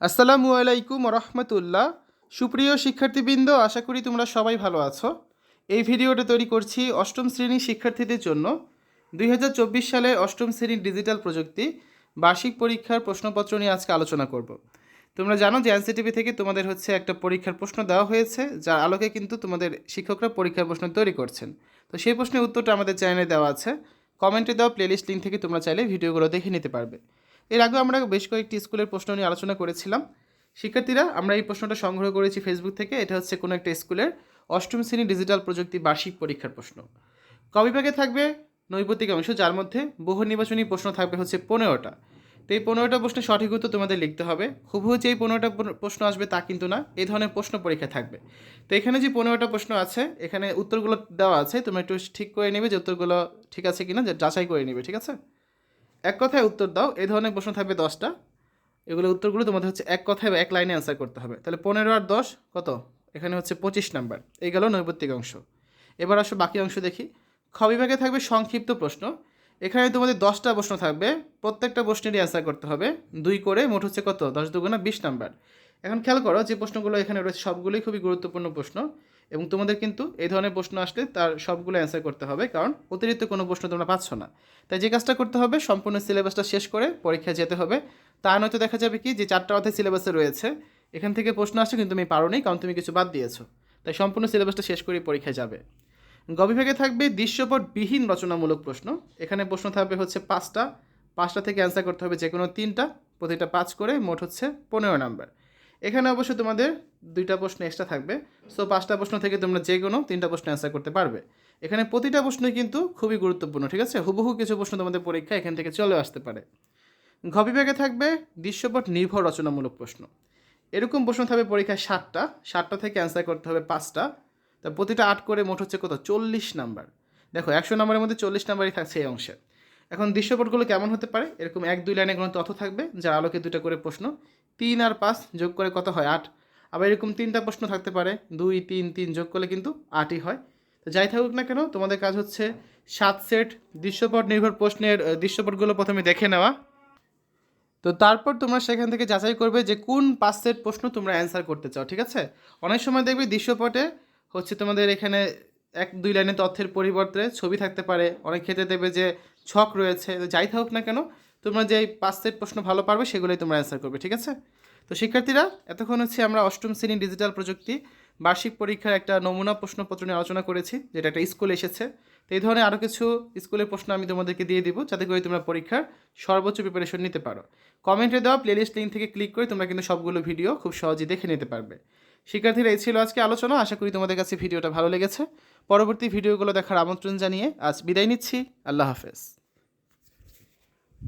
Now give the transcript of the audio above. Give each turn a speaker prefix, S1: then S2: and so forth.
S1: আসসালামু আলাইকুম রহমতুল্লাহ সুপ্রিয় শিক্ষার্থীবৃন্দ, আশা করি তোমরা সবাই ভালো আছো। এই ভিডিওটা তৈরি করছি অষ্টম শ্রেণির শিক্ষার্থীদের জন্য। দুই সালের অষ্টম শ্রেণির ডিজিটাল প্রযুক্তি বার্ষিক পরীক্ষার প্রশ্নপত্র নিয়ে আজকে আলোচনা করব। তোমরা জানো যে এনসিটিভি থেকে তোমাদের হচ্ছে একটা পরীক্ষার প্রশ্ন দেওয়া হয়েছে, যার আলোকে কিন্তু তোমাদের শিক্ষকরা পরীক্ষার প্রশ্ন তৈরি করছেন। তো সেই প্রশ্নের উত্তরটা আমাদের চ্যানেলে দেওয়া আছে। কমেন্টে দেওয়া প্লেলিস্ট লিঙ্ক থেকে তোমরা চাইলে ভিডিওগুলো দেখে নিতে পারবে। এর আগেও আমরা বেশ কয়েকটি স্কুলের প্রশ্ন নিয়ে আলোচনা করেছিলাম। শিক্ষার্থীরা, আমরা এই প্রশ্নটা সংগ্রহ করেছি ফেসবুক থেকে। এটা হচ্ছে কোনো একটা স্কুলের অষ্টম শ্রেণি ডিজিটাল প্রযুক্তি বার্ষিক পরীক্ষার প্রশ্ন। কবিভাগে থাকবে নৈপতিক অংশ, যার মধ্যে বহু নির্বাচনী প্রশ্ন থাকবে হচ্ছে পনেরোটা। তো এই পনেরোটা প্রশ্নের সঠিক উত্তর তোমাদের লিখতে হবে। হুবহু যে এই পনেরোটা প্রশ্ন আসবে তা কিন্তু না এই ধরনের প্রশ্ন পরীক্ষা থাকবে। তো এখানে যে পনেরোটা প্রশ্ন আছে, এখানে উত্তরগুলো দেওয়া আছে। তুমি একটু ঠিক করে নেবে যে উত্তরগুলো ঠিক আছে কিনা যাচাই করে নেবে, ঠিক আছে? এক কথায় উত্তর দাও, এই ধরনের প্রশ্ন থাকবে দশটা। এগুলো উত্তরগুলো তোমাদের হচ্ছে এক কথায় বা এক লাইনে অ্যান্সার করতে হবে। তাহলে পনেরো আর দশ, কত? এখানে হচ্ছে পঁচিশ নাম্বার এই গেল নৈবত্তিক অংশ। এবার আসো বাকি অংশ দেখি। খ বিভাগে থাকবে সংক্ষিপ্ত প্রশ্ন। এখানে তোমাদের দশটা প্রশ্ন থাকবে। প্রত্যেকটা প্রশ্নেরই অ্যান্সার করতে হবে। দুই করে মোট হচ্ছে কত? দশ দুগুণা বিশ নাম্বার এখন খেয়াল করো যে প্রশ্নগুলো এখানে রয়েছে, সবগুলোই খুবই গুরুত্বপূর্ণ প্রশ্ন এবং তোমাদের কিন্তু এই ধরনের প্রশ্ন আসলে তার সবগুলো অ্যান্সার করতে হবে, কারণ অতিরিক্ত কোনো প্রশ্ন তোমরা পাচ্ছ না। তাই যে কাজটা করতে হবে, সম্পূর্ণ সিলেবাসটা শেষ করে পরীক্ষায় যেতে হবে। তা নয়তো দেখা যাবে কি যে চারটা অধ্যায় সিলেবাসে রয়েছে, এখান থেকে প্রশ্ন আসছে কিন্তু তুমি পারো নি কারণ তুমি কিছু বাদ দিয়েছ। তাই সম্পূর্ণ সিলেবাসটা শেষ করে পরীক্ষায় যাবে। গবিভাগে বিভাগে থাকবে দৃশ্যপটবিহীন রচনামূলক প্রশ্ন, এখানে প্রশ্ন থাকবে হচ্ছে পাঁচটা পাঁচটা থেকে অ্যান্সার করতে হবে যে কোনো তিনটা, প্রতিটা পাঁচ করে মোট হচ্ছে পনেরো নাম্বার এখানে অবশ্য তোমাদের দুইটা প্রশ্ন এক্সট্রা থাকবে। সো পাঁচটা প্রশ্ন থেকে তোমরা যে কোনো তিনটা প্রশ্ন অ্যান্সার করতে পারবে। এখানে প্রতিটা প্রশ্নই কিন্তু খুবই গুরুত্বপূর্ণ, ঠিক আছে? হুবহু কিছু প্রশ্ন তোমাদের পরীক্ষা এখান থেকে চলে আসতে পারে। ঘ বিভাগে থাকবে দৃশ্যপট নির্ভর রচনামূলক প্রশ্ন। এরকম প্রশ্ন থাকবে পরীক্ষায় ষাটটা ষাটটা থেকে অ্যান্সার করতে হবে পাঁচটা। তা প্রতিটা আট করে মোট হচ্ছে কত? চল্লিশ নাম্বার দেখো, একশো নাম্বারের মধ্যে চল্লিশ নাম্বারই থাকছে এই অংশে। এখন দৃশ্যপটগুলো কেমন হতে পারে? এরকম এক, দুই লাইনে কোনো তথ্য থাকবে যার আলোকে দুটো করে প্রশ্ন। তিন আর পাঁচ যোগ করে কত হয়? আট। আবার এরকম তিনটা প্রশ্ন থাকতে পারে। দুই, তিন তিন যোগ করলে কিন্তু আটই হয়। তো যাই থাকুক না কেন, তোমাদের কাজ হচ্ছে সাত সেট দৃশ্যপট নির্ভর প্রশ্নের দৃশ্যপটগুলো প্রথমে দেখে নেওয়া। তো তারপর তোমরা সেখান থেকে যাচাই করবে যে কোন পাঁচ সেট প্রশ্ন তোমরা অ্যান্সার করতে চাও, ঠিক আছে? অনেক সময় দেখবে দৃশ্যপটে হচ্ছে তোমাদের এখানে এক, দুই লাইনে তথ্যের পরিবর্তে ছবি থাকতে পারে। অনেক ক্ষেত্রে দেখবে যে ছক রয়েছে। যাই থাকুক না কেন, তোমরা যে পাঁচ সেট প্রশ্ন ভালো পারবে, সেগুলোই তোমরা অ্যান্সার করবে, ঠিক আছে? তো শিক্ষার্থীরা, এতক্ষণ হচ্ছে আমরা অষ্টম শ্রেণি ডিজিটাল প্রযুক্তি, বার্ষিক পরীক্ষার একটা নমুনা প্রশ্নপত্র নিয়ে আলোচনা করেছি, যেটা একটা স্কুলে এসেছে। তো এই ধরনের আরও কিছু স্কুলের প্রশ্ন আমি তোমাদেরকে দিয়ে দিব, যাতে করে তোমরা পরীক্ষার সর্বোচ্চ প্রিপারেশন নিতে পারো। কমেন্টে দেওয়া প্লেলিস্ট লিঙ্ক থেকে ক্লিক করে তোমরা কিন্তু সবগুলো ভিডিও খুব সহজেই দেখে নিতে পারবে। শিক্ষার্থীরা, এই ছিল আজকে আলোচনা, আশা করি তোমাদের কাছে ভিডিওটা ভালো লেগেছে। পরবর্তী ভিডিওগুলো দেখার আমন্ত্রণ জানিয়ে আজ বিদায় নিচ্ছি। আল্লাহ হাফেজ।